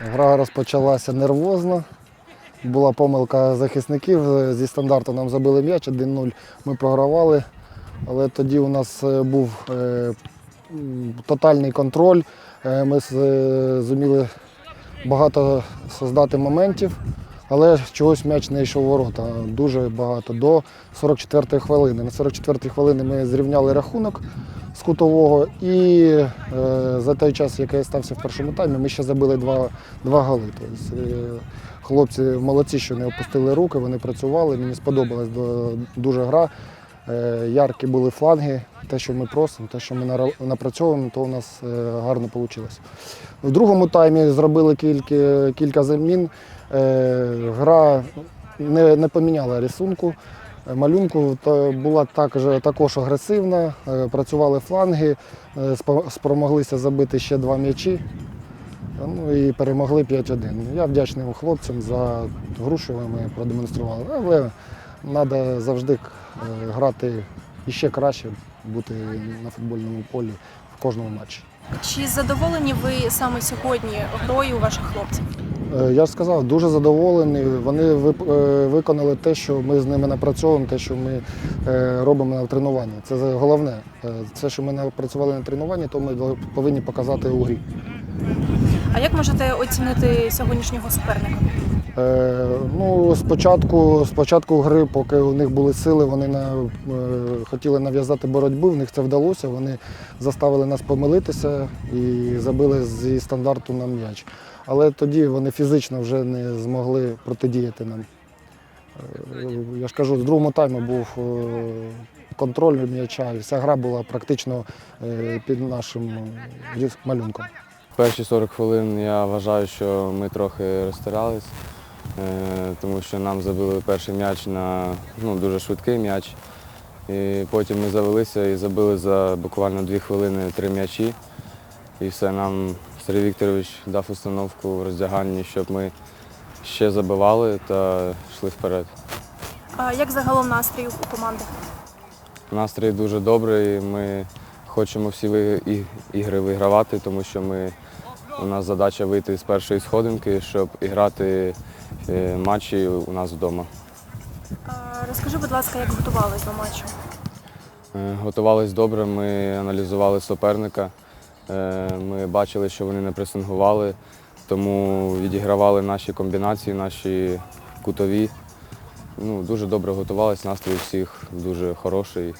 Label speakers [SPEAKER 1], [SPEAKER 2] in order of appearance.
[SPEAKER 1] Гра розпочалася нервозно. Була помилка захисників. Зі стандарту нам забили м'яч 1-0. Ми програвали. Але тоді у нас е, був е, тотальний контроль. Е, Ми зуміли багато создати моментів, але чогось м'яч не йшов у ворота. Дуже багато. До 44-ї хвилини. На 44-й хвилини ми зрівняли рахунок з кутового. І е, за той час, який стався в першому таймі, ми ще забили два, два голи. Тобто, е, хлопці молодці, що не опустили руки, вони працювали. Мені сподобалась дуже гра. Е, Яркі були фланги, те, що ми просимо, те, що ми напрацьовуємо, то у нас е, гарно вийшло. В другому таймі зробили кілька, кілька замін. Е, Гра не, не поміняла рисунку. Малюнку була також, також агресивна, працювали фланги, спромоглися забити ще два м'ячі. Ну і перемогли 5-1. Я вдячний хлопцям за гру, що ми продемонстрували. Але треба завжди грати іще краще, бути на футбольному полі в кожному матчі.
[SPEAKER 2] Чи задоволені ви саме сьогодні грою ваших хлопців?
[SPEAKER 1] Е, Я ж сказав, дуже задоволений. Вони е, виконали те, що ми з ними напрацьовуємо, те, що ми е, робимо на тренуванні. Це головне. Е, Це, що ми напрацювали на тренуванні, то ми повинні показати у грі.
[SPEAKER 2] А як можете оцінити сьогоднішнього суперника?
[SPEAKER 1] Е, ну, спочатку, спочатку гри, поки у них були сили, вони на, е, хотіли нав'язати боротьбу, в них це вдалося. Вони заставили нас помилитися і забили зі стандарту на м'яч. Але тоді вони фізично вже не змогли протидіяти нам. Е, я ж кажу, в другому таймі був е, контроль м'яча, і вся гра була практично під нашим малюнком.
[SPEAKER 3] Перші 40 хвилин я вважаю, що ми трохи розтирались, тому що нам забили перший м'яч на ну, дуже швидкий м'яч. І потім ми завелися і забили за буквально дві хвилини три м'ячі. І все, нам Сергій Вікторович дав установку в роздяганні, щоб ми ще забивали та йшли вперед.
[SPEAKER 2] А як загалом настрій у команди?
[SPEAKER 3] Настрій дуже добрий. Ми хочемо всі ігри вигравати, тому що ми, у нас задача вийти з першої сходинки, щоб іграти е, матчі у нас вдома.
[SPEAKER 2] Розкажи, будь ласка, як готувались до матчу?
[SPEAKER 3] Е, Готувались добре, ми аналізували суперника. Е, Ми бачили, що вони не пресингували, тому відігравали наші комбінації, наші кутові. Ну, дуже добре готувались, настрій у всіх дуже хороший.